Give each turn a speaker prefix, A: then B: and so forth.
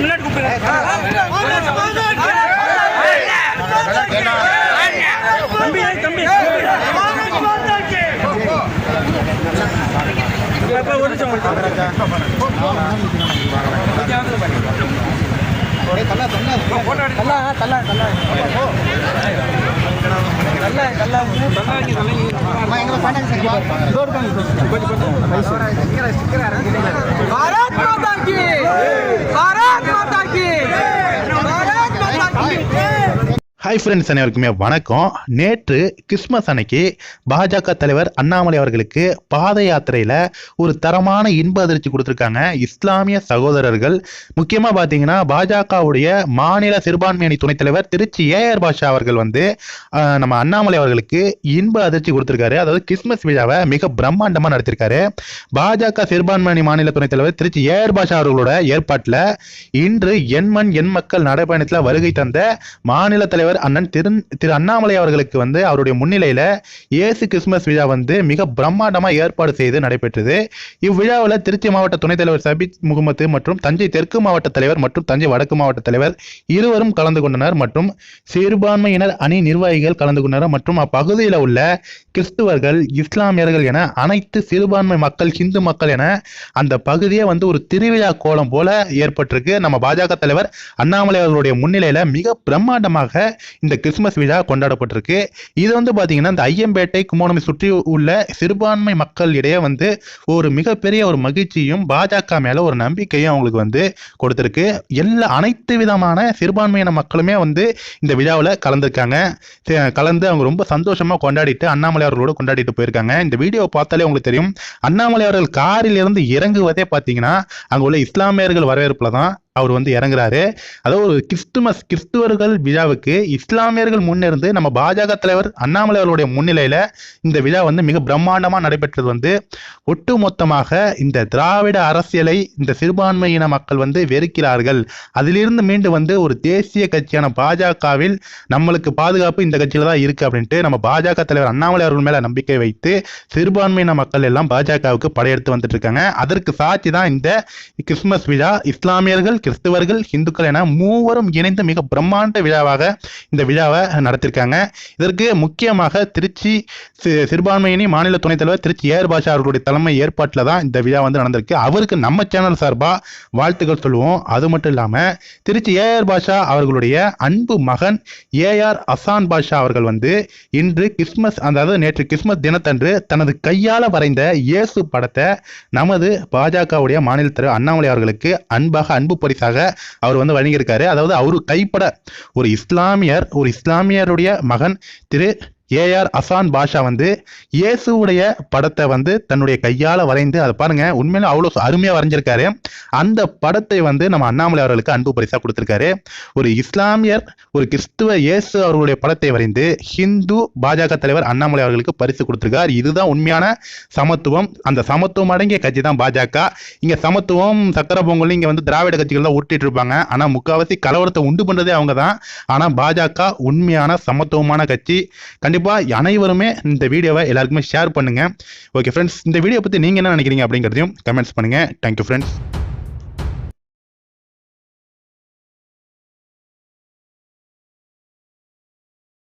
A: முன்னாடி தம்பி தம்பி ஒரு தல்லா தல்லா தல்லா தல்லா தல்லா
B: ஹாய் ஃப்ரெண்ட்ஸ் அனைவருக்குமே வணக்கம். நேற்று கிறிஸ்மஸ் அன்னைக்கு பாஜக தலைவர் அண்ணாமலை அவர்களுக்கு பாத யாத்திரையில் ஒரு தரமான இன்ப அதிர்ச்சி கொடுத்துருக்காங்க. இஸ்லாமிய சகோதரர்கள். முக்கியமாக பார்த்தீங்கன்னா பாஜகவுடைய மாநில சிறுபான்மை அணி துணைத் தலைவர் திருச்சி ஏஆர் பாஷா அவர்கள் வந்து நம்ம அண்ணாமலை அவர்களுக்கு இன்ப அதிர்ச்சி கொடுத்துருக்காரு. அதாவது கிறிஸ்மஸ் விழாவை மிக பிரம்மாண்டமாக நடத்திருக்காரு. பாஜக சிறுபான்மை அணி மாநில துணைத் தலைவர் திருச்சி ஏஆர் பாஷா அவர்களோட ஏற்பாட்டில் இன்று எண்மண் எண் மக்கள் நடைபயணத்தில் வருகை தந்த மாநில தலைவர் அண்ணன் திரு திரு அண்ணாமலை அவர்களுக்கு வந்து அவருடைய முன்னிலையில் இயேசு கிறிஸ்துமஸ் விழா வந்து மிக பிரம்மாண்டமாக ஏற்பாடு செய்து நடைபெற்றது. இவ்விழாவில் திருச்சி மாவட்ட துணைத் தலைவர் சபீத் முகமது மற்றும் தஞ்சை தெற்கு மாவட்ட தலைவர் மற்றும் தஞ்சை வடக்கு மாவட்ட தலைவர் இருவரும் கலந்து கொண்டனர் மற்றும் சிறுபான்மையினர் அணி நிர்வாகிகள் கலந்து கொண்டனர் மற்றும் அப்பகுதியில் உள்ள கிறிஸ்துவர்கள் இஸ்லாமியர்கள் என அனைத்து சிறுபான்மை மக்கள் ஹிந்து மக்கள் என அந்த பகுதியே வந்து ஒரு திருவிழா கோலம் போல ஏற்பட்டிருக்கு. நம்ம பாஜக தலைவர் அண்ணாமலை அவர்களுடைய முன்னிலையில மிக பிரம்மாண்டமாக இந்த கிறிஸ்மஸ் விழா கொண்டாடப்பட்டிருக்கு. இது வந்து பார்த்தீங்கன்னா இந்த ஐயம்பேட்டை கும்போணமை சுற்றி உள்ள சிறுபான்மை மக்கள் இடையே வந்து ஒரு மிகப்பெரிய ஒரு மகிழ்ச்சியும் பாஜக மேலே ஒரு நம்பிக்கையும் அவங்களுக்கு வந்து கொடுத்துருக்கு. எல்லா அனைத்து விதமான சிறுபான்மையின மக்களுமே வந்து இந்த விழாவில் கலந்துருக்காங்க. கலந்து அவங்க ரொம்ப சந்தோஷமாக கொண்டாடிட்டு அண்ணாமலை அவர்களோட கொண்டாடிட்டு போயிருக்காங்க. இந்த வீடியோ பார்த்தாலே உங்களுக்கு தெரியும். அண்ணாமலை அவர்கள் காரில் இருந்து இறங்குவதே பார்த்தீங்கன்னா அங்கே உள்ள இஸ்லாமியர்கள் வரவேற்பில் தான் அவர் வந்து இறங்குறாரு. அதாவது ஒரு கிறிஸ்துமஸ் கிறிஸ்துவர்கள் விழாவுக்கு இஸ்லாமியர்கள் முன்னிருந்து நம்ம பாஜக தலைவர் அண்ணாமலை அவர்களுடைய முன்னிலையில இந்த விழா வந்து மிக பிரம்மாண்டமாக நடைபெற்றது வந்து. ஒட்டுமொத்தமாக இந்த திராவிட அரசியலை இந்த சிறுபான்மையின மக்கள் வந்து வெறுக்கிறார்கள். அதிலிருந்து மீண்டு வந்து ஒரு தேசிய கட்சியான பாஜகவில் நம்மளுக்கு பாதுகாப்பு இந்த கட்சியில தான் இருக்கு அப்படின்ட்டு நம்ம பாஜக தலைவர் அண்ணாமலை அவர்கள் மேல நம்பிக்கை வைத்து சிறுபான்மையின மக்கள் எல்லாம் பாஜகவுக்கு படையெடுத்து வந்துட்டு இருக்காங்க. அதற்கு சாட்சி தான் இந்த கிறிஸ்துமஸ் விழா. இஸ்லாமியர்கள் கிறிஸ்தவர்கள் இந்துக்கள் என மூவரும் இணைந்து மிக பிரம்மாண்ட விழாவாக இந்த விழாவை நடத்திருக்காங்க இதற்கு முக்கியமாக திருச்சி சிறுபான்மையினி மாநில துணைத் தலைவர் திருச்சி ஏர் பாஷா அவர்களுடைய தலைமை ஏற்பாட்டில் தான் இந்த விழா வந்து நடந்திருக்கு. அவருக்கு நம்ம சேனல் சார்பாக வாழ்த்துக்கள் சொல்லுவோம். அது மட்டும் இல்லாமல் திருச்சி ஏஆர் பாஷா அவர்களுடைய அன்பு மகன் ஏஆர் அசான் பாஷா அவர்கள் வந்து இன்று கிறிஸ்மஸ் அதாவது நேற்று கிறிஸ்மஸ் தினத்தன்று தனது கையால் வரைந்த இயேசு படத்தை நமது பாஜகவுடைய மாநில தலைவர் அண்ணாமலை அவர்களுக்கு அன்பாக அன்பு பரிசாக அவர் வந்து வழங்கியிருக்காரு. அதாவது அவரு கைப்பட ஒரு இஸ்லாமியர் ஒரு இஸ்லாமியருடைய மகன் திரு ஏஆர் அசான் பாஷா வந்து இயேசுவுடைய படத்தை வந்து தன்னுடைய கையால் வரைந்து அதை பாருங்க உண்மையில அவ்வளோ அருமையாக வரைஞ்சிருக்காரு. அந்த படத்தை வந்து நம்ம அண்ணாமலை அவர்களுக்கு அன்பு பரிசாக கொடுத்துருக்காரு. ஒரு இஸ்லாமியர் ஒரு கிறிஸ்துவ இயேசு அவர்களுடைய படத்தை வரைந்து ஹிந்து பாஜக தலைவர் அண்ணாமலை அவர்களுக்கு பரிசு கொடுத்துருக்கார். இதுதான் உண்மையான சமத்துவம். அந்த சமத்துவம் அடங்கிய கட்சி தான் பாஜக. இங்க சமத்துவம் சக்கர பொங்கல் இங்க வந்து திராவிட கட்சிகள் தான் உருட்டிட்டு இருப்பாங்க. ஆனா முக்காவாசி கலவரத்தை உண்டு பண்றதே அவங்க தான். ஆனா பாஜக உண்மையான சமத்துவமான கட்சி. கண்டிப்பாக அனைவருமே இந்த வீடியோவை எல்லாருக்குமே ஷேர் பண்ணுங்க. ஓகே ஃப்ரெண்ட்ஸ் இந்த வீடியோ பத்தி நீங்க என்ன நினைக்கிறீங்க அப்படிங்கிறதையும் கமெண்ட்ஸ் பண்ணுங்க. Thank you friends